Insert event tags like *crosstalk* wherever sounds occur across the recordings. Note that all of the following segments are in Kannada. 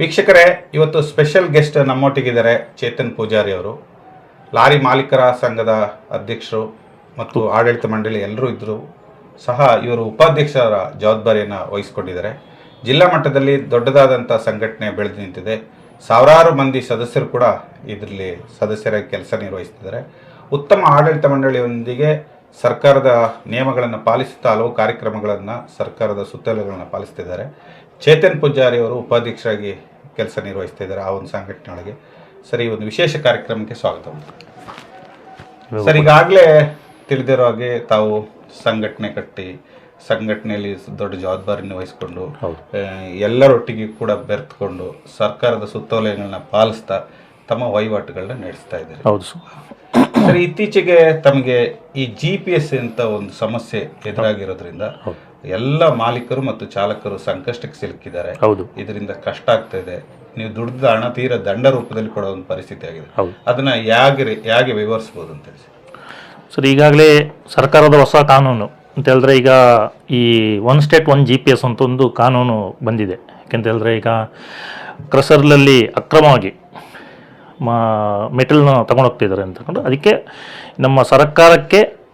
ವೀಕ್ಷಕರೇ, ಇವತ್ತು ಸ್ಪೆಷಲ್ ಗೆಸ್ಟ್ ನಮ್ಮೊಟ್ಟಿಗಿದ್ದಾರೆ ಚೇತನ್ ಪೂಜಾರಿ ಅವರು. ಲಾರಿ ಮಾಲೀಕರ ಸಂಘದ ಅಧ್ಯಕ್ಷರು ಮತ್ತು ಆಡಳಿತ ಮಂಡಳಿ ಎಲ್ಲರೂ ಇದ್ದರು ಸಹ ಇವರು ಉಪಾಧ್ಯಕ್ಷರ ಜವಾಬ್ದಾರಿಯನ್ನು ವಹಿಸಿಕೊಂಡಿದ್ದಾರೆ. ಜಿಲ್ಲಾ ಮಟ್ಟದಲ್ಲಿ ದೊಡ್ಡದಾದಂಥ ಸಂಘಟನೆ ಬೆಳೆದು ನಿಂತಿದೆ. ಸಾವಿರಾರು ಮಂದಿ ಸದಸ್ಯರು ಕೂಡ ಇದರಲ್ಲಿ ಸದಸ್ಯರ ಕೆಲಸ ನಿರ್ವಹಿಸ್ತಿದ್ದಾರೆ. ಉತ್ತಮ ಆಡಳಿತ ಮಂಡಳಿಯೊಂದಿಗೆ ಸರ್ಕಾರದ ನಿಯಮಗಳನ್ನು ಪಾಲಿಸುತ್ತಾ ಹಲವು ಕಾರ್ಯಕ್ರಮಗಳನ್ನು ಸರ್ಕಾರದ ಸುತ್ತೋಲೆಗಳನ್ನು ಪಾಲಿಸ್ತಿದ್ದಾರೆ. ಚೇತನ್ ಪೂಜಾರಿ ಅವರು ಉಪಾಧ್ಯಕ್ಷರಾಗಿ ಕೆಲಸ ನಿರ್ವಹಿಸ್ತಾ ಇದ್ದಾರೆ ಆ ಒಂದು ಸಂಘಟನೆಯೊಳಗೆ. ಸರ್ ಈ ಒಂದು ವಿಶೇಷ ಕಾರ್ಯಕ್ರಮಕ್ಕೆ ಸ್ವಾಗತ. ಸರ್ ಈಗಾಗಲೇ ತಿಳಿದಿರೋ ಹಾಗೆ ತಾವು ಸಂಘಟನೆ ಕಟ್ಟಿ ಸಂಘಟನೆಯಲ್ಲಿ ದೊಡ್ಡ ಜವಾಬ್ದಾರಿಯನ್ನು ವಹಿಸ್ಕೊಂಡು ಎಲ್ಲರೊಟ್ಟಿಗೆ ಕೂಡ ಬೆರೆತುಕೊಂಡು ಸರ್ಕಾರದ ಸುತ್ತೋಲೆಗಳನ್ನ ಪಾಲಿಸ್ತಾ ತಮ್ಮ ವಹಿವಾಟುಗಳನ್ನ ನಡೆಸ್ತಾ ಇದ್ದಾರೆ. ಹೌದು ಸರ್. ಇತ್ತೀಚೆಗೆ ತಮಗೆ ಈ ಜಿ ಪಿ ಎಸ್ ಅಂತ ಒಂದು ಸಮಸ್ಯೆ ಎದುರಾಗಿರೋದ್ರಿಂದ. ಎಲ್ಲ ಮಾಲೀಕರು ಮತ್ತು ಚಾಲಕರು ಸಂಕಷ್ಟಕ್ಕೆ ಸಿಲುಕಿದ್ದಾರೆ. ಹೌದು. ಇದರಿಂದ ಕಷ್ಟ ಆಗ್ತಾ ಇದೆ. ನೀವು ದುಡ್ಡದ ಹಣ ತೀರ ದಂಡ ರೂಪದಲ್ಲಿ ಕೊಡೋ ಒಂದು ಪರಿಸ್ಥಿತಿ ಆಗಿದೆ. ಹೌದು. ಅದನ್ನ ಹೇಗೆ ರೀ- ಹೇಗೆ ವಿವರಿಸ್ಬೋದು ಅಂತ ಹೇಳಿ. ಸರ್ ಈಗಾಗಲೇ ಸರ್ಕಾರದ ಹೊಸ ಕಾನೂನು ಅಂತ ಹೇಳಿದ್ರೆ ಈಗ ಈ one state one G P S ಅಂತ ಒಂದು ಕಾನೂನು ಬಂದಿದೆ. ಯಾಕೆಂತ ಹೇಳಿದ್ರೆ ಈಗ ಕ್ರಸರ್ಲಲ್ಲಿ ಅಕ್ರಮವಾಗಿ ಮಾ ಮೆಟಲ್ನ ತಗೊಂಡೋಗ್ತಿದ್ದಾರೆ ಅಂತಕೊಂಡು ಅದಕ್ಕೆ ನಮ್ಮ ಸರ್ಕಾರಕ್ಕೆ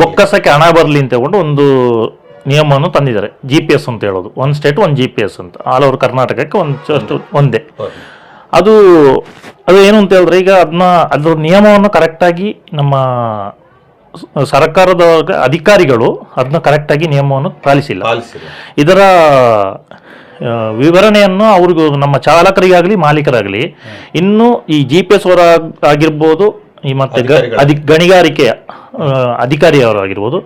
ಬೊಕ್ಕಸಕ್ಕೆ ಹಣ ಬರ್ಲಿ. ಅಂತ ಹೇಳ್ಕೊಂಡು ಒಂದು ನಿಯಮವನ್ನು ತಂದಿದ್ದಾರೆ. ಜಿ ಪಿ ಎಸ್ ಅಂತ ಹೇಳೋದು. ಒಂದು ಸ್ಟೇಟ್ ಒಂದು ಜಿ ಪಿ ಎಸ್ ಅಂತ. ಆಲ್ ಓವರ್ ಕರ್ನಾಟಕಕ್ಕೆ ಒಂದು ಜಸ್ಟ್ ಒಂದೇ. ಅದು ಅದು ಏನು ಅಂತ ಹೇಳಿದ್ರೆ ಈಗ ಅದನ್ನ ಅದ್ರ ನಿಯಮವನ್ನು ಕರೆಕ್ಟಾಗಿ ನಮ್ಮ ಸರ್ಕಾರದ ಅಧಿಕಾರಿಗಳು ಅದನ್ನ ಕರೆಕ್ಟಾಗಿ ನಿಯಮವನ್ನು ಪಾಲಿಸಿಲ್ಲ. ಪಾಲಿಸಿಲ್ಲ. ಇದರ ವಿವರಣೆಯನ್ನು ಅವ್ರಿಗೂ ನಮ್ಮ ಚಾಲಕರಿಗಾಗಲಿ ಮಾಲೀಕರಾಗಲಿ ಇನ್ನು ಈ ಜಿ ಪಿ ಎಸ್ ಅವರ ಆಗಿರ್ಬೋದು ಈ ಮತ್ತೆ ಗಣಿಗಾರಿಕೆಯ. ಅಧಿ ಗಣಿಗಾರಿಕೆ ಆ, ಅಧಿಕಾರಿಯವರಾಗಿರ್ಬೋದು.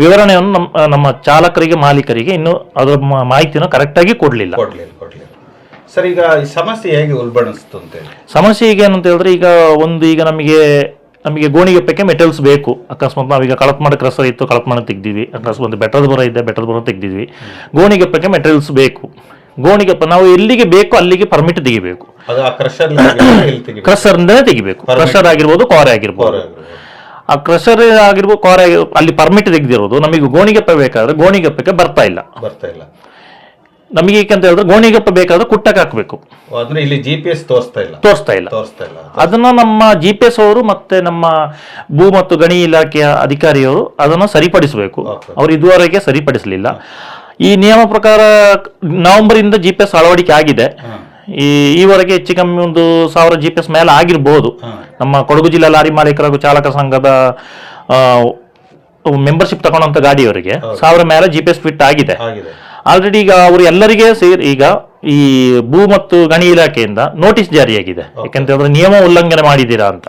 ವಿವರಣೆಯನ್ನು ನಮ್ಮ ನಮ್ಮ ಚಾಲಕರಿಗೆ ಮಾಲೀಕರಿಗೆ ಇನ್ನು ಅದರ ಮಾಹಿತಿನ ಮಾಹಿತಿಯನ್ನು ಕರೆಕ್ಟಾಗಿ ಕೊಡಲಿಲ್ಲ. ಕೊಡ್ಲಿಲ್ಲ ಕೊಡ್ಲಿಲ್ಲ. ಸರ್ ಈಗ ಈ ಸಮಸ್ಯೆ ಹೇಗೆ ಉಲ್ಬಣಿಸ್ತು ಅಂತ ಹೇಳಿ? ಸಮಸ್ಯೆ ಈಗ ಏನಂತ ಹೇಳಿದ್ರೆ ಈಗ ಒಂದು ಈಗ ನಮಗೆ ನಮಗೆ ಗೋಣಿಗೆಪ್ಪಕ್ಕೆ ಮೆಟಲ್ಸ್ ಬೇಕು. ಅಕಸ್ಮಾತ್ ನಾವೀಗ ಕಳಪ್ ಮಾಡಕ್ಕೆ ರಸ ಇತ್ತು ಕಳಪ್ ಮಾಡಕ್ಕೆ ತೆಗ್ದಿದ್ವಿ. ಅಕಸ್ಮಾತ್ ಬೆಟ್ಟದ ಬರ ಇದೆ ಬೆಟ್ಟದ ಬರ ತೆಗ್ದಿದ್ವಿ. ಗೋಣಿಗೆಪ್ಪಕ್ಕೆ ಮೆಟೀರಿಯಲ್ಸ್ ಬೇಕು. ಗೋಣಿಗೆಪ್ಪ ನಾವು ಎಲ್ಲಿಗೆ ಬೇಕೋ ಅಲ್ಲಿಗೆ ಪರ್ಮಿಟ್ ತೆಗಿಬೇಕು. ಅದು ಆ ಕ್ರಷರ್ ತೆಗಿಬೇಕು? ಕ್ರಷರ್ ಆಗಿರ್ಬೋದು ಕೋರೆ ಆಗಿರ್ಬೋದು. ಆ ಕ್ರಷರ್ ಆಗಿರ್ಬೋದು ಕೋರೆ ಅಲ್ಲಿ ಪರ್ಮಿಟ್ ತೆಗೆದಿರೋದು ನಮಗೆ ಗೋಣಿಗೆಪ್ಪ ಬೇಕಾದ್ರೆ ಗೋಣಿಗೆಪ್ಪಕ್ಕೆ ಬರ್ತಾ ಇಲ್ಲ. ಬರ್ತಾ ಇಲ್ಲ. ನಮಗೆ ಏಕೆಂತ ಹೇಳಿದ್ರೆ ಗೋಣಿಗೆಪ್ಪ ಬೇಕಾದ್ರೆ ಕುಟ್ಟಕ್ಕೆ ಹಾಕಬೇಕು. ಅಂದ್ರೆ ಇಲ್ಲಿ ಜಿ ಪಿ ಎಸ್ ತೋರಿಸ್ತಾ ಇಲ್ಲ. ತೋರಿಸ್ತಾ ಇಲ್ಲ. ತೋರಿಸ್ತಾ ಇಲ್ಲ. ಅದನ್ನ ನಮ್ಮ ಜಿ ಪಿ ಎಸ್ ಅವರು ಮತ್ತೆ ನಮ್ಮ ಭೂ ಮತ್ತು ಗಣಿ ಇಲಾಖೆಯ ಅಧಿಕಾರಿಯವರು ಅದನ್ನು ಸರಿಪಡಿಸಬೇಕು. ಅವರು ಇದುವರೆಗೆ ಸರಿಪಡಿಸಲಿಲ್ಲ. ಈ ನಿಯಮ ಪ್ರಕಾರ ನವೆಂಬರ್ ಇಂದ ಜಿ ಪಿ ಎಸ್ ಅಳವಡಿಕೆ ಆಗಿದೆ. ಈ ಈವರೆಗೆ ಹೆಚ್ಚು ಕಮ್ಮಿ ಒಂದು ಸಾವಿರ ಜಿ ಪಿ ಎಸ್ ಮೇಲೆ ಆಗಿರ್ಬೋದು. ನಮ್ಮ ಕೊಡಗು ಜಿಲ್ಲಾ ಲಾರಿ ಮಾಲೀಕರ ಹಾಗೂ ಚಾಲಕ ಸಂಘದ ಮೆಂಬರ್ಶಿಪ್ ತಗೊಂಡಂತ ಗಾಡಿಯವರಿಗೆ ಸಾವಿರ ಮೇಲೆ ಜಿ ಪಿ ಎಸ್ ಫಿಟ್ ಆಗಿದೆ. ಆಲ್ರೆಡಿ ಈಗ ಅವರು ಎಲ್ಲರಿಗೆ ಸೇರಿ ಈಗ ಈ ಭೂ ಮತ್ತು ಗಣಿ ಇಲಾಖೆಯಿಂದ ನೋಟಿಸ್ ಜಾರಿಯಾಗಿದೆ. ಯಾಕಂತ ಹೇಳಿದ್ರೆ ನಿಯಮ ಉಲ್ಲಂಘನೆ ಮಾಡಿದ್ದೀರಾ ಅಂತ.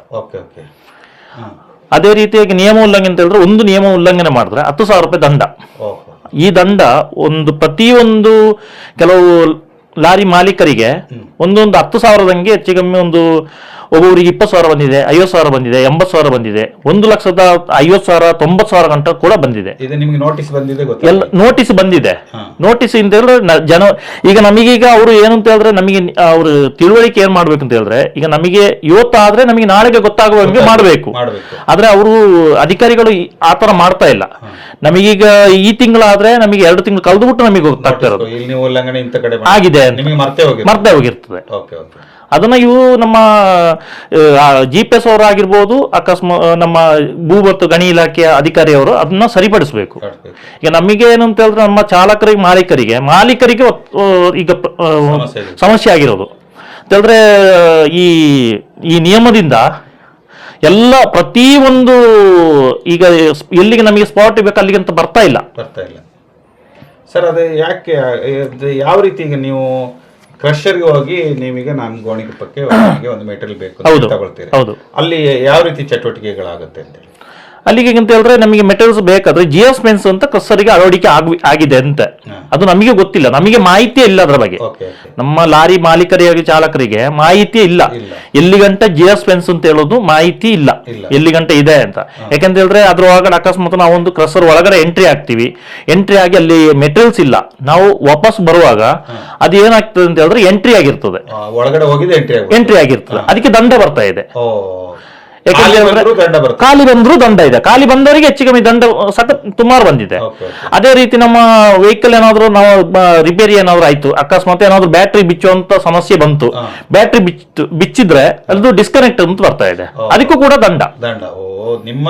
ಅದೇ ರೀತಿಯಾಗಿ ನಿಯಮ ಉಲ್ಲಂಘನೆ ಅಂತ ಹೇಳಿದ್ರೆ ಒಂದು ನಿಯಮ ಉಲ್ಲಂಘನೆ ಮಾಡಿದ್ರೆ ಹತ್ತು ಸಾವಿರ ರೂಪಾಯಿ ದಂಡ. ಈ ದಂಡ ಒಂದು ಪ್ರತಿಯೊಂದು ಕೆಲವು ಲಾರಿ ಮಾಲೀಕರಿಗೆ ಒಂದೊಂದು ಹತ್ತು ಸಾವಿರದಂಗೆ ಹೆಚ್ಚು ಕಮ್ಮಿ ಒಂದು ಒಬ್ಬೊಬ್ಬರಿಗೆ ಇಪ್ಪತ್ತು ಸಾವಿರ ಬಂದಿದೆ ಐವತ್ತು ಸಾವಿರ ಬಂದಿದೆ ಎಂಬತ್ತು ಸಾವಿರ ಬಂದಿದೆ. ಒಂದು ಲಕ್ಷದ ಐವತ್ತು ಸಾವಿರ ತೊಂಬತ್ತು ಸಾವಿರ ಗಂಟ ಕೂಡ ಬಂದಿದೆ. ಇದು ನಿಮ್ಗೆ ನೋಟಿಸ್ ಬಂದಿದೆ ಗೊತ್ತಾ? ಎಲ್ಲ ನೋಟಿಸ್ ಬಂದಿದೆ. ನೋಟಿಸ್ ಅಂತ ಹೇಳಿದ್ರೆ ನ- ಜನ ಈಗ ನಮಗೀಗ ಅವರು ಏನು ಅಂತ ಹೇಳಿದ್ರೆ ನಮಗೆ ಅವರು ತಿಳುವಳಿಕೆ ಏನ್ ಮಾಡ್ಬೇಕು ಅಂತ ಹೇಳಿದ್ರೆ ಈಗ ನಮಗೆ ಇವತ್ತಾದ್ರೆ ನಮಗೆ ನಾಳೆಗೆ ಗೊತ್ತಾಗುವಂಗೆ ಮಾಡಬೇಕು. ಮಾಡಬೇಕು. ಆದ್ರೆ ಅವರು ಅಧಿಕಾರಿಗಳು ಈ- ಆ ತರ ಮಾಡ್ತಾ ಇಲ್ಲ. ನಮಗೀಗ ಈ ತಿಂಗಳಾದ್ರೆ ನಮಗೆ ಎರಡು ತಿಂಗಳು ಕಳೆದುಬಿಟ್ಟು ನಮಗೆ ಗೊತ್ತಾಗ್ತಾ ಇರೋದು. ಇಲ್ಲಿ ನೀವು ಉಲ್ಲಂಘನೆ ಇಂಥ ಕಡೆ ಮಾಡಿ- ಆಗಿದೆ ಅಂತ. ನಿಮಗೆ ಮರ್ತೇ ಹೋಗಿದೆ. ಮರ್ತೇ ಹೋಗಿರ್ತದೆ. Okay okay. ಅದನ್ನ ಇವು ನಮ್ಮ ಜಿ ಪಿ ಎಸ್ ಅವರಾಗಿರ್ಬೋದು ಅಕಸ್ಮಾತ್ ನಮ್ಮ ಭೂ ಮತ್ತು ಗಣಿ ಇಲಾಖೆಯ ಅಧಿಕಾರಿಯವರು ಅದನ್ನ ಸರಿಪಡಿಸಬೇಕು. ಈಗ ನಮಗೆ ಏನಂತ ಹೇಳಿದ್ರೆ ನಮ್ಮ ಚಾಲಕರಿಗೆ ಮಾಲೀಕರಿಗೆ ಮಾಲೀಕರಿಗೆ ಈಗ ಸಮಸ್ಯೆ ಆಗಿರೋದು. ಅಂತ ಹೇಳಿದ್ರೆ ಈ ಈ ನಿಯಮದಿಂದ ಎಲ್ಲ ಪ್ರತಿ ಒಂದು ಈಗ ಎಲ್ಲಿಗೆ ನಮಗೆ ಸ್ಪಾಟ್ ಬೇಕು ಅಲ್ಲಿಗೆ ಅಂತ ಬರ್ತಾ ಇಲ್ಲ. ಬರ್ತಾ ಇಲ್ಲ. ಸರ್ ಅದೇ ಯಾಕೆ ಯಾವ ರೀತಿ ಈಗ ನೀವು ಕ್ರಷರ್ಗೆ ಹೋಗಿ ನಿಮಗೆ ನಾನು ಗೋಣಿಗುಪ್ಪಕ್ಕೆ ಪಕ್ಕಕ್ಕೆ *coughs* ಒಂದು ಮೆಟೀರಿಯಲ್ ಬೇಕು ಅಂತ. ತಗೊಳ್ತೀರಿ. ಹೌದು. ಅಲ್ಲಿ ಯಾವ ರೀತಿ ಚಟುವಟಿಕೆಗಳಾಗುತ್ತೆ ಅಂತೇಳಿ ಅಲ್ಲಿಗೆ ಅಂತ ಹೇಳಿದ್ರೆ ನಮಗೆ ಮೆಟೀರಿಯಲ್ಸ್ ಬೇಕಾದ್ರೆ ಜಿಯೋ ಸ್ಪೆನ್ಸ್ ಅಂತ ಕಸರಿಗೆ ಅಳವಡಿಕೆ ಆಗಿ ಆಗಿದೆ ಅಂತ. ಅದು ನಮಗೆ ಗೊತ್ತಿಲ್ಲ. ನಮಗೆ ಮಾಹಿತಿ ಇಲ್ಲ ಅದರ ಬಗ್ಗೆ. ನಮ್ಮ ಲಾರಿ ಮಾಲೀಕರಿಗೆ ಚಾಲಕರಿಗೆ ಮಾಹಿತಿ ಇಲ್ಲ. ಎಲ್ಲಿಗಂಟ ಜಿಯೋ ಸ್ಪೆನ್ಸ್ ಅಂತ ಹೇಳೋದು ಮಾಹಿತಿ ಇಲ್ಲ. ಎಲ್ಲಿಗಂಟ ಇದೆ ಅಂತ. ಯಾಕಂತ ಹೇಳಿದ್ರೆ ಅದ್ರ ಒಳಗಡೆ ಅಕಸ್ಮಾತ್ ನಾವೊಂದು ಒಂದು ಕ್ರಸರ್ ಒಳಗಡೆ ಎಂಟ್ರಿ ಆಗ್ತೀವಿ ಎಂಟ್ರಿ ಆಗಿ ಅಲ್ಲಿ ಮೆಟೀರಿಯಲ್ಸ್ ಇಲ್ಲ. ನಾವು ವಾಪಸ್ ಬರುವಾಗ ಅದು ಏನಾಗ್ತದೆ ಅಂತ ಹೇಳಿದ್ರೆ ಎಂಟ್ರಿ ಆಗಿರ್ತದೆ. ಎಂಟ್ರಿ ಆಗಿರ್ತದೆ. ಅದಕ್ಕೆ ದಂಡ ಬರ್ತಾ ಇದೆ. ಖಾಲಿ ಬಂದ್ರೂ ದಂಡ ಇದೆ. ಖಾಲಿ ಬಂದವರಿಗೆ ಹೆಚ್ಚು ಕಮ್ಮಿ ದಂಡ ಸಖತ್ ಸುಮಾರು ಬಂದಿದೆ. ಅದೇ ರೀತಿ ನಮ್ಮ ವೆಹಿಕಲ್ ಏನಾದ್ರು ನಾವು ರಿಪೇರಿ ಏನಾದ್ರು ಆಯ್ತು ಅಕಸ್ಮಾತ್ ಏನಾದ್ರು ಬ್ಯಾಟ್ರಿ ಬಿಚ್ಚುವಂತ ಸಮಸ್ಯೆ ಬಂತು. ಬ್ಯಾಟ್ರಿ ಬಿಚ್ಚು ಬಿಚ್ಚಿದ್ರೆ ಅದು ಡಿಸ್ಕನೆಕ್ಟ್ ಅಂತ ಬರ್ತಾ ಇದೆ. ಅದಕ್ಕೂ ಕೂಡ ದಂಡ. ದಂಡ. ಓ ನಿಮ್ಮ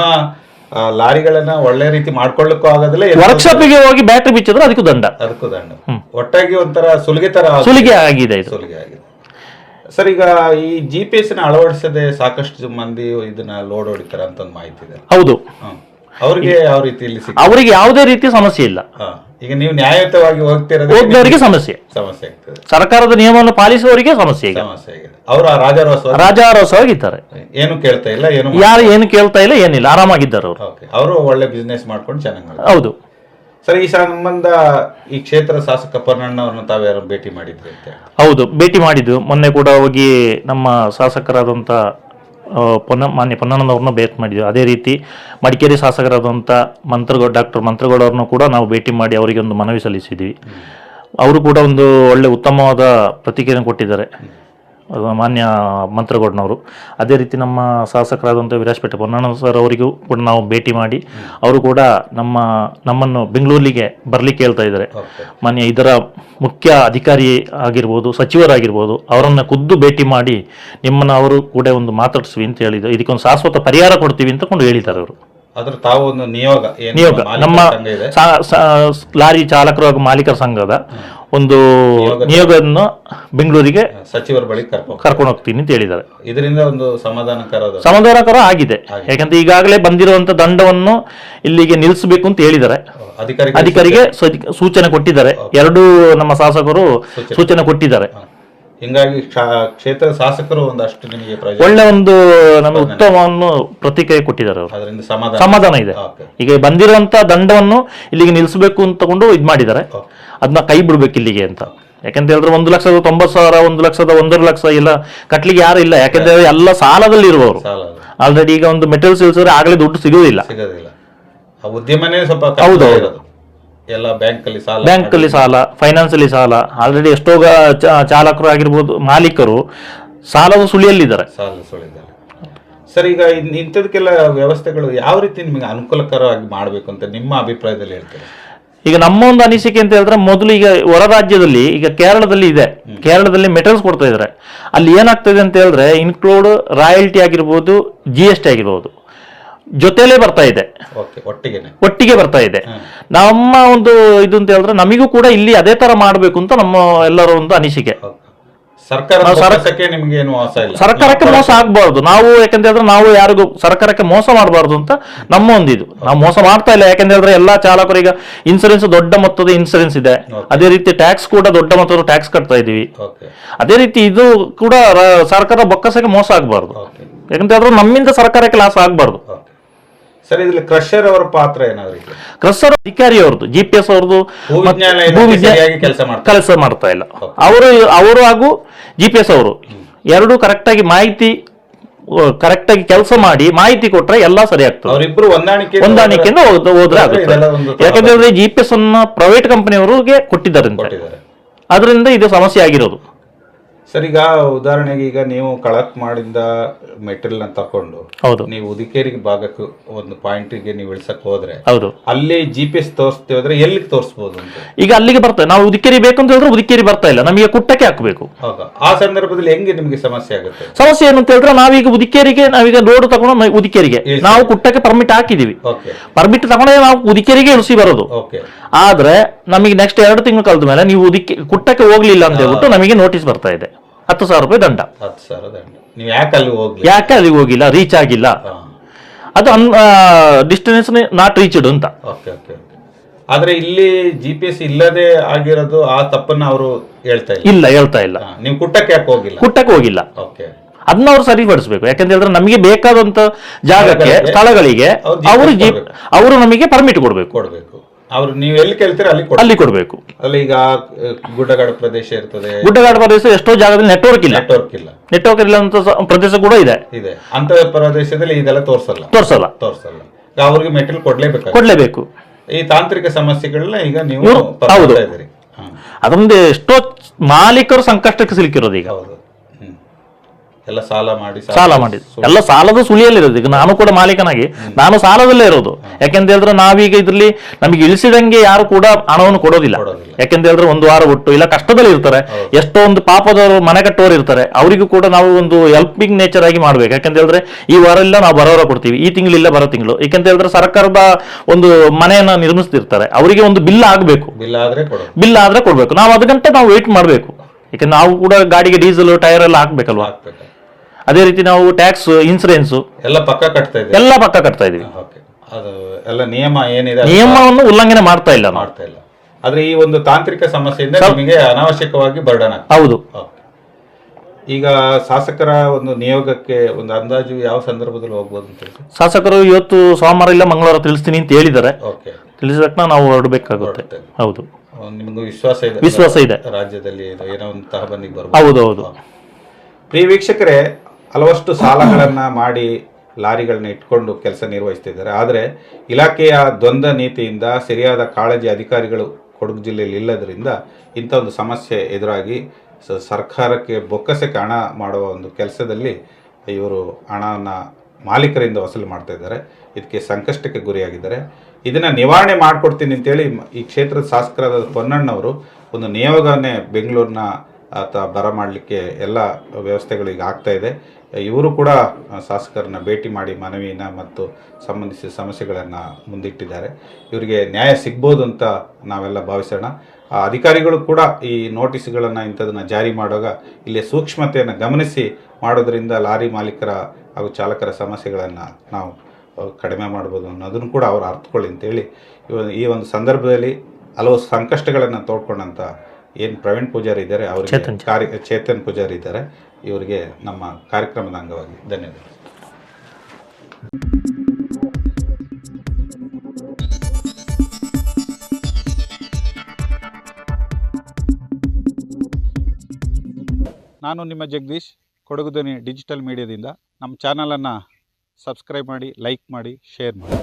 ಲಾರಿಗಳನ್ನ ಒಳ್ಳೆ ರೀತಿ ಮಾಡ್ಕೊಳ್ಳಕ್ಕೂ ಆಗೋದಿಲ್ಲ ವರ್ಕ್ಶಾಪ್ಗೆ ಹೋಗಿ ಬ್ಯಾಟ್ರಿ ಬಿಚ್ಚಿದ್ರೆ ಅದಕ್ಕೂ ದಂಡ. ಅದಕ್ಕೂ ದಂಡ. ಒಟ್ಟಾಗಿ ಒಂಥರ ಸುಲಿಗೆ ತರ. ಸುಲಿಗೆ ಆಗಿದೆ ಸುಲಿಗೆ ಆಗಿದೆ. ಸರ್ ಈಗ ಈ ಜಿ ಪಿ ಎಸ್ನ ಅಳವಡಿಸದೆ ಸಾಕಷ್ಟು ಮಂದಿ ಇದನ್ನ ಲೋಡ್ ಹೊಡಿತಾರೆ ಅಂತ ಒಂದು ಮಾಹಿತಿ ಇದೆ ಹೌದು. ಅವರಿಗೆ ಯಾವ ರೀತಿಯಲ್ಲಿ ಅವರಿಗೆ ಯಾವುದೇ ರೀತಿ ಸಮಸ್ಯೆ ಇಲ್ಲ. ಈಗ ನೀವು ನ್ಯಾಯಯುತವಾಗಿ ಹೋಗ್ತಿರೋದು ಹೋಗ್ದವರಿಗೆ ಸಮಸ್ಯೆ. ಸಮಸ್ಯೆ ಆಗ್ತದೆ. ಸರ್ಕಾರದ ನಿಯಮವನ್ನು ಪಾಲಿಸುವವರಿಗೆ ಸಮಸ್ಯೆ ಈಗ ಸಮಸ್ಯೆ ಆಗಿದೆ. ಅವರು ಆ ರಾಜಾರೋತ್ಸವ ರಾಜಾರೋಸವಾಗಿದ್ದಾರೆ ಏನು ಕೇಳ್ತಾ ಇಲ್ಲ ಏನು ಯಾರು ಏನು ಕೇಳ್ತಾ ಇಲ್ಲ ಏನಿಲ್ಲ. ಆರಾಮಾಗಿದ್ದಾರೆ ಅವರು. ಅವರು ಒಳ್ಳೆ ಬಿಸ್ನೆಸ್ ಮಾಡ್ಕೊಂಡು ಚೆನ್ನಾಗಿ ಹೌದು. ಸರ್ ಈ ಸಂಬಂಧ ಈ ಕ್ಷೇತ್ರ ಶಾಸಕ ಪೊನ್ನಣ್ಣವ್ರನ್ನ ತಾವ್ಯಾರು ಭೇಟಿ ಮಾಡಿದ್ರಿ ಅಂತ. ಹೌದು ಭೇಟಿ ಮಾಡಿದ್ದು. ಮೊನ್ನೆ ಕೂಡ ಹೋಗಿ ನಮ್ಮ ಶಾಸಕರಾದಂಥ ಆ, ಪೊನ್ನ ಮಾನ್ಯ ಪೊನ್ನಣ್ಣನವ್ರನ್ನ ಭೇಟಿ ಮಾಡಿದ್ವಿ. ಅದೇ ರೀತಿ ಮಡಿಕೇರಿ ಶಾಸಕರಾದಂಥ ಮಂತ್ರಗೌಡ ಡಾಕ್ಟರ್ ಮಂತ್ರಗೌಡವ್ರನ್ನು ಕೂಡ ನಾವು ಭೇಟಿ ಮಾಡಿ ಅವರಿಗೆ ಒಂದು ಮನವಿ ಸಲ್ಲಿಸಿದ್ವಿ. ಅವರು ಕೂಡ ಒಂದು ಒಳ್ಳೆ ಉತ್ತಮವಾದ ಪ್ರತಿಕ್ರಿಯೆ ಕೊಟ್ಟಿದ್ದಾರೆ. ಮಾನ್ಯ ಮಂತ್ರಗೌಡನವರು. ಅದೇ ರೀತಿ ನಮ್ಮ ಶಾಸಕರಾದಂಥ ವಿರಾಜಪೇಟೆ ಪೊನ್ನಣ್ಣ ಸರ್ ಅವರಿಗೂ ಕೂಡ ನಾವು ಭೇಟಿ ಮಾಡಿ ಅವರು ಕೂಡ ನಮ್ಮ ನಮ್ಮನ್ನು ಬೆಂಗಳೂರಿಗೆ ಬರಲಿಕ್ಕೆ ಹೇಳ್ತಾ ಇದ್ದಾರೆ. ಮಾನ್ಯ ಇದರ ಮುಖ್ಯ ಅಧಿಕಾರಿ ಆಗಿರ್ಬೋದು ಸಚಿವರಾಗಿರ್ಬೋದು ಅವರನ್ನು ಖುದ್ದು ಭೇಟಿ ಮಾಡಿ ನಿಮ್ಮನ್ನು ಅವರು ಕೂಡ ಒಂದು ಮಾತಾಡಿಸ್ವಿ ಅಂತ ಹೇಳಿದ್ರು ಇದಕ್ಕೊಂದು ಶಾಶ್ವತ ಪರಿಹಾರ ಕೊಡ್ತೀವಿ ಅಂತ ಕೊಂಡು ಹೇಳಿದ್ದಾರೆ ಅವರು. ಅದ್ರ ತಾವು ಒಂದು ನಿಯೋಗ ನಿಯೋಗ. ನಮ್ಮ ಲಾರಿ ಚಾಲಕರು ಹಾಗೂ ಮಾಲೀಕರ ಸಂಘದ ಒಂದು ನಿಯೋಗವನ್ನು ಬೆಂಗಳೂರಿಗೆ ಸಚಿವರ ಬಳಿ ಕರ್ಕೊಂಡು ಹೋಗ್ತೀನಿ ಅಂತ ಹೇಳಿದ್ದಾರೆ. ಇದರಿಂದ ಒಂದು ಸಮಾಧಾನಕರ ಸಮಾಧಾನಕರ ಆಗಿದೆ. ಯಾಕಂದ್ರೆ ಈಗಾಗಲೇ ಬಂದಿರುವಂತ ದಂಡವನ್ನು ಇಲ್ಲಿಗೆ ನಿಲ್ಲಿಸಬೇಕು ಅಂತ ಹೇಳಿದ್ದಾರೆ. ಅಧಿಕಾರಿ ಅಧಿಕಾರಿಗೆ ಸೂಚ- ಸೂಚನೆ ಕೊಟ್ಟಿದ್ದಾರೆ. ಎರಡೂ ನಮ್ಮ ಶಾಸಕರು ಸೂಚನೆ. ಕೊಟ್ಟಿದ್ದಾರೆ. ಹಿಂಗಾಗಿ ಕ್ಷೇತ್ರ ಶಾಸಕರು ಒಂದಷ್ಟು ನಿಮಗೆ ಒಳ್ಳೆ ಒಂದು ನಮಗೆ ಉತ್ತಮವನ್ನು ಪ್ರತಿಕ್ರಿಯೆ ಕೊಟ್ಟಿದ್ದಾರೆ ಅವರು. ಅದರಿಂದ ಸಮಾಧಾನ ಸಮಾಧಾನ ಇದೆ. ಈಗ ಬಂದಿರುವಂತ ದಂಡವನ್ನು ಇಲ್ಲಿಗೆ ನಿಲ್ಲಿಸಬೇಕು ಅಂತ ತಗೊಂಡು ಇದು ಮಾಡಿದ್ದಾರೆ. ಅದನ್ನ ಕೈ ಬಿಡ್ಬೇಕು ಇಲ್ಲಿಗೆ ಅಂತ. ಯಾಕಂತ ಹೇಳಿದ್ರೆ ಒಂದು ಲಕ್ಷದ ತೊಂಬತ್ತು ಸಾವಿರ ಒಂದು ಲಕ್ಷದ ಒಂದೂವರೆ ಲಕ್ಷ ಇಲ್ಲ ಕಟ್ಲಿಕ್ಕೆ ಯಾರು ಇಲ್ಲ. ಯಾಕಂದ್ರೆ ಎಲ್ಲ ಸಾಲದಲ್ಲಿ ಇರುವವರು. ಆಲ್ರೆಡಿ ಈಗ ಒಂದು ಮೆಟೀರಿಯಲ್ಸ್ ಇಲ್ಸಿದ್ರೆ ಆಗಲೇ ದುಡ್ಡು ಸಿಗುವುದಿಲ್ಲ ಸಿಗೋದಿಲ್ಲ. ಉದ್ಯಮನೇ ಸ್ವಲ್ಪ ಹೌದೌದು ಎಲ್ಲ ಬ್ಯಾಂಕ್ ಅಲ್ಲಿ ಸಾಲ ಅಲ್ಲಿ ಸಾಲ ಫೈನಾನ್ಸ್ ಅಲ್ಲಿ ಸಾಲ ಆಲ್ರೆಡಿ ಎಷ್ಟೋ ಚಾಲಕರು ಆಗಿರ್ಬೋದು ಮಾಲೀಕರು ಸಾಲದ ಸುಳಿಯಲ್ಲಿದ್ದಾರೆ. ಸಾಲ ಸುಳಿದ್ದಾರೆ ಸರ್ ಈಗ ಇಂಥದಕ್ಕೆಲ್ಲ ವ್ಯವಸ್ಥೆಗಳು ಯಾವ ರೀತಿ ನಿಮಗೆ ಅನುಕೂಲಕರವಾಗಿ ಮಾಡಬೇಕು ಅಂತ ನಿಮ್ಮ ಅಭಿಪ್ರಾಯದಲ್ಲಿ ಹೇಳ್ತೀರಾ? ಈಗ ನಮ್ಮ ಒಂದು ಅನಿಸಿಕೆ ಅಂತ ಹೇಳಿದ್ರೆ ಮೊದಲು ಈಗ ಹೊರ ರಾಜ್ಯದಲ್ಲಿ ಈಗ ಕೇರಳದಲ್ಲಿ ಇದೆ. ಕೇರಳದಲ್ಲಿ ಮೆಟಲ್ಸ್ ಕೊಡ್ತಾ ಇದ್ದಾರೆ. ಅಲ್ಲಿ ಏನಾಗ್ತದೆ ಅಂತ ಹೇಳಿದ್ರೆ ಇನ್ಕ್ಲೂಡ್ ರಾಯಲ್ಟಿ ಆಗಿರ್ಬೋದು ಜಿ ಎಸ್ ಟಿ ಆಗಿರ್ಬೋದು. ಜೊತೆಲೇ ಬರ್ತಾ ಇದೆ. ಒಟ್ಟಿಗೆ ಬರ್ತಾ ಇದೆ. ನಮ್ಮ ಒಂದು ಇದು ಅಂತ ಹೇಳಿದ್ರೆ ನಮಗೂ ಕೂಡ ಇಲ್ಲಿ ಅದೇ ತರ ಮಾಡಬೇಕು ಅಂತ ನಮ್ಮ ಎಲ್ಲರ ಒಂದು ಅನಿಸಿಕೆ. ಸರ್ಕಾರಕ್ಕೆ ಮೋಸ ಆಗ್ಬಾರ್ದು. ನಾವು ಯಾಕಂತ ಹೇಳಿದ್ರೆ ನಾವು ಯಾರಿಗೂ ಸರ್ಕಾರಕ್ಕೆ ಮೋಸ ಮಾಡಬಾರ್ದು ಅಂತ ನಮ್ಮ ಒಂದು ಇದು. ನಾವು ಮೋಸ ಮಾಡ್ತಾ ಇಲ್ಲ. ಯಾಕಂತ ಹೇಳಿದ್ರೆ ಎಲ್ಲಾ ಚಾಲಕರು ಈಗ ಇನ್ಸೂರೆನ್ಸ್ ದೊಡ್ಡ ಮೊತ್ತದ ಇನ್ಸೂರೆನ್ಸ್ ಇದೆ. ಅದೇ ರೀತಿ ಟ್ಯಾಕ್ಸ್ ಕೂಡ ದೊಡ್ಡ ಮೊತ್ತದ ಟ್ಯಾಕ್ಸ್ ಕಟ್ತಾ ಇದೀವಿ ಅದೇ ರೀತಿ ಇದು ಕೂಡ ಸರ್ಕಾರ ಬೊಕ್ಕಸಕ್ಕೆ ಮೋಸ ಆಗಬಾರ್ದು. ಯಾಕಂತ ಹೇಳಿದ್ರೆ ನಮ್ಮಿಂದ ಸರ್ಕಾರಕ್ಕೆ ಲಾಸ್ ಆಗಬಾರ್ದು. ಸರ್ ಇದ್ರಲ್ಲಿ ಕ್ರಷರ್ ಅವರ ಪಾತ್ರ ಏನಾದ್ರು ಕ್ರಷರ್ ಅಧಿಕಾರಿ ಅವ್ರದ್ದು ಜಿ ಪಿ ಎಸ್ ಅವ್ರದ್ದು ಕೆಲಸ ಮಾಡ್ತಾ ಇಲ್ಲ. ಅವರು ಅವರು ಹಾಗೂ ಜಿ ಪಿ ಎಸ್ ಅವರು ಎರಡು ಕರೆಕ್ಟಾಗಿ ಮಾಹಿತಿ ಕರೆಕ್ಟಾಗಿ ಕೆಲಸ ಮಾಡಿ ಮಾಹಿತಿ ಕೊಟ್ರೆ ಎಲ್ಲ ಸರಿ ಆಗ್ತದೆ. ಹೊಂದಾಣಿಕೆ ಹೊಂದಾಣಿಕೆಯಿಂದ ಹೋದ್- ಹೋದ್ರೆ ಆಗುತ್ತೆ. ಯಾಕಂದ್ರೆ ಜಿ ಪಿ ಎಸ್ ಅನ್ನ ಪ್ರೈವೇಟ್ ಕಂಪನಿಯವರಿಗೆ ಕೊಟ್ಟಿದ್ದಾರೆ. ಅದರಿಂದ ಇದು ಸಮಸ್ಯೆ ಆಗಿರೋದು. ಸರ್ ಈಗ ಉದಾಹರಣೆಗೆ ಈಗ ನೀವು ಕಳಕ್ ಮಾಡಿದ ಮೆಟೀರಿಯಲ್ ಅನ್ನ ತಕೊಂಡು ಹೌದು. ನೀವು ಉದಿಕೇರಿ ಭಾಗಕ್ಕೆ ಒಂದು ಪಾಯಿಂಟಿಗೆ ನೀವು ಇಳಿಸಕ್ ಹೋದ್ರೆ ಹೌದು. ಅಲ್ಲಿ ಜಿ ಪಿ ಎಸ್ ತೋರಿಸ್ತೇವೆ ಅಂದ್ರೆ ತೋರಿಸ್ಬೋದು ಅಂತ? ಈಗ ಅಲ್ಲಿಗೆ ಬರ್ತದೆ ನಾವು ಉದಿಕೇರಿ ಬೇಕು ಅಂತ ಹೇಳಿದ್ರೆ ಉದಿಕೇರಿ ಬರ್ತಾ ಇಲ್ಲ. ನಮಗೆ ಕುಟ್ಟಕ್ಕೆ ಹಾಕಬೇಕು. ಹೌದಾ? ಆ ಸಂದರ್ಭದಲ್ಲಿ ಹೆಂಗೆ ನಿಮಗೆ ಸಮಸ್ಯೆ ಆಗುತ್ತೆ? ಸಮಸ್ಯೆ ಏನು ಅಂತ ಹೇಳಿದ್ರೆ ನಾವೀಗ ಉದಿಕೇರಿಗೆ ನಾವೀಗ ಲೋಡ್ ತಗೊಂಡು ಉದಿಕೇರಿಗೆ. ನಾವು ಕುಟ್ಟಕ್ಕೆ ಪರ್ಮಿಟ್ ಹಾಕಿದೀವಿ. ಓಕೆ ಪರ್ಮಿಟ್ ತಗೊಂಡೇ ನಾವು ಉದಿಕೇರಿಗೆ ಇಳಿಸಿ ಬರೋದು. ಓಕೆ ಆದ್ರೆ ನಮಗೆ ನೆಕ್ಸ್ಟ್ ಎರಡು ತಿಂಗಳು ಕಳೆದ ಮೇಲೆ ನೀವು ಇದಕ್ಕೆ ಕುಟ್ಟಕ್ಕೆ ಹೋಗ್ಲಿಲ್ಲ ಅಂತ ಹೇಳ್ಬಿಟ್ಟು ನಮಗೆ ನೋಟಿಸ್ ಬರ್ತಾ ಇದೆ. ಹತ್ತು ಸಾವಿರ ರೂಪಾಯಿ ದಂಡ. ಹತ್ತು ಸಾವಿರ ದಂಡ. ನೀವು ಯಾಕೆ ಅಲ್ಲಿ ಹೋಗ್ಲಿ ಯಾಕೆ ಅಲ್ಲಿಗೆ ಹೋಗಿಲ್ಲ? ರೀಚ್ ಆಗಿಲ್ಲ. ಅದು ಅನ್ ಡಿಸ್ಟೆನ್ಸ್ ನಾಟ್ ರೀಚ್ಡ್ ಅಂತ. ಓಕೆ ಓಕೆ ಓಕೆ ಆದ್ರೆ ಇಲ್ಲಿ ಜಿ ಪಿ ಎಸ್ ಇಲ್ಲದೆ ಆಗಿರೋದು ಆ ತಪ್ಪನ್ನ ಅವರು ಹೇಳ್ತಾ ಇಲ್ಲ. ಇಲ್ಲ ಹೇಳ್ತಾ ಇಲ್ಲ. ನೀವು ಕುಟ್ಟಕ್ಕೆ ಯಾಕೆ ಹೋಗಿಲ್ಲ? ಕುಟ್ಟಕ್ಕೆ ಹೋಗಿಲ್ಲ. ಓಕೆ ಅದನ್ನ ಅವ್ರು ಸರಿಪಡಿಸ್ಬೇಕು. ಯಾಕಂತ ಹೇಳಿದ್ರೆ ನಮಗೆ ಬೇಕಾದಂತ ಜಾಗಕ್ಕೆ ಸ್ಥಳಗಳಿಗೆ ಅವರು ಅವರು ನಮಗೆ ಪರ್ಮಿಟ್ ಕೊಡಬೇಕು. ಕೊಡ್ಬೇಕು. ಅವ್ರು ನೀವು ಎಲ್ಲಿ ಕೇಳ್ತೀರ ಅಲ್ಲಿ ಕೊಡ ಅಲ್ಲಿ ಕೊಡ್ಬೇಕು. ಅಲ್ಲಿ ಈಗ ಗುಡ್ಡಗಾಡು ಪ್ರದೇಶ ಇರ್ತದೆ. ಗುಡ್ಡಗಾಡು ಪ್ರದೇಶ ಎಷ್ಟೋ ಜಾಗದಲ್ಲಿ ನೆಟ್ವರ್ಕ್ ಇಲ್ಲ. ನೆಟ್ವರ್ಕ್ ಇಲ್ಲ. ನೆಟ್ವರ್ಕ್ ಇಲ್ಲ ಅಂತ ಪ್ರದೇಶ ಕೂಡ ಇದೆ. ಇದೆ. ಅಂತ ಪ್ರದೇಶದಲ್ಲಿ ಇದೆಲ್ಲ ತೋರ್ಸಲ್ಲ. ತೋರ್ಸಲ್ಲ. ತೋರ್ಸಲ್ಲ. ಈಗ ಅವ್ರಿಗೆ ಮೆಟೀರಿಯಲ್ ಕೊಡ್ಲೇಬೇಕು. ಕೊಡ್ಲೇಬೇಕು. ಈ ತಾಂತ್ರಿಕ ಸಮಸ್ಯೆಗಳನ್ನ ಈಗ ನೀವು ಇವ್ರು- ಪರಿಹರಿಸ್ತಾ ಹೌದು. ಇದ್ದೀರಿ. ಹಾ, ಅದೊಂದು ಎಷ್ಟೋ ಮಾಲೀಕರು ಸಂಕಷ್ಟಕ್ಕೆ ಸಿಲುಕಿರೋದು ಈಗ. ಹೌದು. ಎಲ್ಲ ಸಾಲ ಮಾಡಿ ಸಾಲ ಮಾಡಿದ್ದು ಎಲ್ಲ ಸಾಲದ ಸುಳಿಯಲ್ಲಿರೋದು. ಈಗ ನಾನು ಕೂಡ ಮಾಲೀಕನಾಗಿ. ನಾನು ಸಾಲದಲ್ಲೇ ಇರೋದು. ಯಾಕೆಂತ ಹೇಳಿದ್ರೆ ನಾವೀಗ ಇದ್ರಲ್ಲಿ ನಮಗೆ ಇಳಿಸಿದಂಗೆ ಯಾರು ಕೂಡ ಹಣವನ್ನು ಕೊಡೋದಿಲ್ಲ. ಯಾಕೆಂತ ಹೇಳಿದ್ರೆ ಒಂದು ವಾರ ಒಟ್ಟು ಇಲ್ಲ ಕಷ್ಟದಲ್ಲಿ ಇರ್ತಾರೆ. ಎಷ್ಟೋ ಒಂದು ಪಾಪದವರು ಮನೆ ಕಟ್ಟೋರು ಇರ್ತಾರೆ. ಅವರಿಗೂ ಕೂಡ ನಾವು ಒಂದು ಹೆಲ್ಪಿಂಗ್ ನೇಚರ್ ಆಗಿ ಮಾಡ್ಬೇಕು. ಯಾಕೆಂತ ಹೇಳಿದ್ರೆ ಈ ವಾರ ಇಲ್ಲ ನಾವು ಬರೋರ ಕೊಡ್ತೀವಿ. ಈ ತಿಂಗಳು ಇಲ್ಲ ಬರೋ ತಿಂಗಳು. ಯಾಕೆಂತ ಹೇಳಿದ್ರೆ ಸರ್ಕಾರದ ಒಂದು ಮನೆಯನ್ನ ನಿರ್ಮಿಸ್ತಿರ್ತಾರೆ. ಅವರಿಗೆ ಒಂದು ಬಿಲ್ ಆಗಬೇಕು. ಬಿಲ್ ಆದ್ರೆ ಬಿಲ್ ಆದ್ರೆ ಕೊಡ್ಬೇಕು. ನಾವು ಅದಕ್ಕಂತ ನಾವು ವೇಟ್ ಮಾಡಬೇಕು. ಯಾಕೆ ನಾವು ಕೂಡ ಗಾಡಿಗೆ ಡೀಸೆಲ್ ಟೈರ್ ಎಲ್ಲ ಹಾಕ್ಬೇಕಲ್ವಾ? ಹಾಕ್ಬೇಕು. ಅದೇ ರೀತಿ ನಾವು ಟ್ಯಾಕ್ಸ್ ಇನ್ಸೂರೆನ್ಸ್ ಎಲ್ಲ ಪಕ್ಕ ಕಟ್ತಾ ಇದೆ ಎಲ್ಲ ಪಕ್ಕ ಕಟ್ತಾ ಇದೀವಿ ಓಕೆ ಅದು ಎಲ್ಲ ನಿಯಮ ಏನಿದೆ ಅದು ನಿಯಮವನ್ನು ಉಲ್ಲಂಘನೆ ಮಾಡ್ತಾ ಇಲ್ಲ ನಾವು. ಮಾಡ್ತಾ ಇಲ್ಲ. ಆದ್ರೆ ಈ ಒಂದು ತಾಂತ್ರಿಕ ಸಮಸ್ಯೆಯಿಂದ ನಿಮಗೆ ಅನಾವಶ್ಯಕವಾಗಿ ಬರ್ಡನ್ ಆಗ್ತದೆ. ಹೌದು. ಓಕೆ. ಈಗ ಶಾಸಕರ ಒಂದು ನಿಯೋಗಕ್ಕೆ ಒಂದು ಅಂದಾಜು ಯಾವ ಸಂದರ್ಭದಲ್ಲಿ ಹೋಗ್ಬೋದು ಅಂತ ಹೇಳಿ. ಶಾಸಕರು ಇವತ್ತು ಸೋಮವಾರ ಇಲ್ಲ ಮಂಗಳವಾರ ತಿಳಿಸ್ತೀನಿ ಅಂತ ಹೇಳಿದ್ದಾರೆ. ಓಕೆ ತಿಳಿಸಿದ ತಕ್ಷಣ ನಾವು ಹೊರಡಬೇಕಾಗುತ್ತೆ. ಹೌದು. ನಿಮಗೂ ವಿಶ್ವಾಸ ಇದೆ ವಿಶ್ವಾಸ ಇದೆ. ರಾಜ್ಯದಲ್ಲಿ ಇದು ಏನೋ ಒಂದು ತಹಬಂದಿಗೆ ಬರ್ಬೋದು. ಹೌದು ಹೌದು. ಪ್ರಿಯ ವೀಕ್ಷಕರೇ ಹಲವಷ್ಟು ಸಾಲಗಳನ್ನು ಮಾಡಿ ಲಾರಿಗಳನ್ನ ಇಟ್ಕೊಂಡು ಕೆಲಸ ನಿರ್ವಹಿಸ್ತಿದ್ದಾರೆ. ಆದರೆ ಇಲಾಖೆಯ ದ್ವಂದ್ವ ನೀತಿಯಿಂದ ಸರಿಯಾದ ಕಾಳಜಿ ಅಧಿಕಾರಿಗಳು ಕೊಡಗು ಜಿಲ್ಲೆಯಲ್ಲಿ ಇಲ್ಲದರಿಂದ ಇಂಥ ಒಂದು ಸಮಸ್ಯೆ ಎದುರಾಗಿ ಸರ್ಕಾರಕ್ಕೆ ಬೊಕ್ಕಸಕ್ಕೆ ಹಣ ಮಾಡುವ ಒಂದು ಕೆಲಸದಲ್ಲಿ ಇವರು ಹಣವನ್ನು ಮಾಲೀಕರಿಂದ ವಸೂಲು ಮಾಡ್ತಾ ಇದ್ದಾರೆ. ಇದಕ್ಕೆ ಸಂಕಷ್ಟಕ್ಕೆ ಗುರಿಯಾಗಿದ್ದಾರೆ. ಇದನ್ನು ನಿವಾರಣೆ ಮಾಡಿಕೊಡ್ತೀನಿ ಅಂತೇಳಿ ಈ ಕ್ಷೇತ್ರದ ಶಾಸಕರಾದ ಪೊನ್ನಣ್ಣವರು ಒಂದು ನಿಯೋಗವನ್ನೇ ಬೆಂಗಳೂರಿನ ಆತ ಬರ ಮಾಡಲಿಕ್ಕೆ ಎಲ್ಲ ವ್ಯವಸ್ಥೆಗಳು ಈಗ ಆಗ್ತಾ ಇದೆ. ಇವರು ಕೂಡ ಶಾಸಕರನ್ನ ಭೇಟಿ ಮಾಡಿ ಮನವಿನ ಮತ್ತು ಸಂಬಂಧಿಸಿದ ಸಮಸ್ಯೆಗಳನ್ನು ಮುಂದಿಟ್ಟಿದ್ದಾರೆ. ಇವರಿಗೆ ನ್ಯಾಯ ಸಿಗ್ಬೋದು ಅಂತ ನಾವೆಲ್ಲ ಭಾವಿಸೋಣ. ಅಧಿಕಾರಿಗಳು ಕೂಡ ಈ ನೋಟಿಸ್ಗಳನ್ನು ಇಂಥದನ್ನು ಜಾರಿ ಮಾಡುವಾಗ ಇಲ್ಲಿ ಸೂಕ್ಷ್ಮತೆಯನ್ನು ಗಮನಿಸಿ ಮಾಡೋದರಿಂದ ಲಾರಿ ಮಾಲೀಕರ ಹಾಗೂ ಚಾಲಕರ ಸಮಸ್ಯೆಗಳನ್ನು ನಾವು ಕಡಿಮೆ ಮಾಡ್ಬೋದು ಅನ್ನೋದನ್ನು ಕೂಡ ಅವರು ಅರ್ಥಕೊಳ್ಳಿ ಅಂತೇಳಿ ಈ ಒಂದು ಸಂದರ್ಭದಲ್ಲಿ ಹಲವು ಸಂಕಷ್ಟಗಳನ್ನು ತೋಡ್ಕೊಂಡಂಥ ಏನು ಪ್ರವೀಣ್ ಪೂಜಾರಿ ಇದ್ದಾರೆ ಅವರಿಗೆ ಚೇತನ್. ಕಾರ್ಯ ಚೇತನ್ ಪೂಜಾರಿ ಇದ್ದಾರೆ. ಇವರಿಗೆ ನಮ್ಮ ಕಾರ್ಯಕ್ರಮದ ಅಂಗವಾಗಿ ಧನ್ಯವಾದಗಳು. ನಾನು ನಿಮ್ಮ ಜಗದೀಶ್ ಕೊಡಗುದನಿ ಡಿಜಿಟಲ್ ಮೀಡಿಯಾದಿಂದ. ನಮ್ಮ ಚಾನಲನ್ನು ಸಬ್ಸ್ಕ್ರೈಬ್ ಮಾಡಿ ಲೈಕ್ ಮಾಡಿ ಶೇರ್ ಮಾಡಿ.